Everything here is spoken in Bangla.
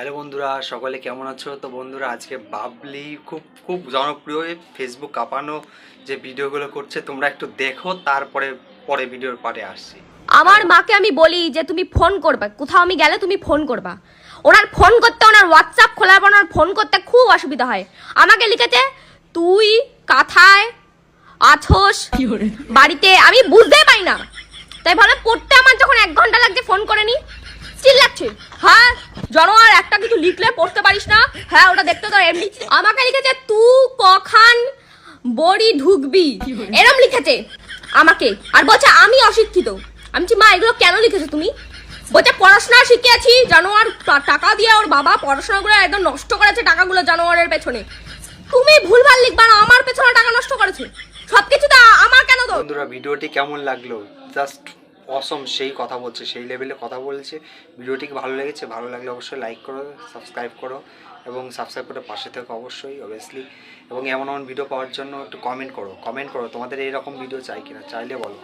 হ্যালো বন্ধুরা সকলে কেমন আছো? তো বন্ধুরা আজকে বাবলি খুব খুব জনপ্রিয় ফেসবুক কাঁপানো যে ভিডিওগুলো করছে তোমরা একটু দেখো তারপরে পরে ভিডিওর পারে আসছি। আমার মাকে আমি বলি যে তুমি ফোন করবে। কোথাও আমি গেলে তুমি ফোন করবা। ওনার ফোন করতে ওনার হোয়াটসঅ্যাপ খোলার পর ওনার ফোন করতে খুব অসুবিধা হয়। আমাকে লিখেছে তুই কাথায় আছোস? বাড়িতে আমি বুঝতেই পাই না। তাই ভালো পড়তে আমার যখন এক ঘণ্টা লাগছে ফোন করে নি। চিল্লাচ্ছে। হ্যাঁ জনোয়ার একটা কিছু লিখলে পড়তে পারিস না? হ্যাঁ ওটা দেখতে তো এমনি। আমাকে লিখেছে তু কখান বড়ি ঢুকবি। এরম লিখেছে আমাকে। আর বলছে আমি অশিক্ষিত। আমি মা এগুলো কেন লিখেছো তুমি? বলছে পড়াশোনা শিখিয়েছি জানোয়ার টাকা দিয়ে ওর বাবা পড়াশোনাগুলো একদম নষ্ট করেছে টাকাগুলো জানোয়ারের পেছনে। তুমি ভুলভাল লিখবা না আমার পেছনে টাকা নষ্ট করেছে। সবকিছু তো আমার কেন তো বন্ধুরা ভিডিওটি কেমন লাগল? জাস্ট অসম সেই কথা বলছে, সেই লেভেলে কথা বলছে। ভিডিওটি ভালো লেগেছে, ভালো লাগলে অবশ্যই লাইক করো সাবস্ক্রাইব করো এবং সাবস্ক্রাইব করে পাশে থেকো অবশ্যই অবভিয়াসলি এবং এমন এমন ভিডিও পাওয়ার জন্য একটু কমেন্ট করো কমেন্ট করো তোমাদের এইরকম ভিডিও চাই কিনা, চাইলে বলো।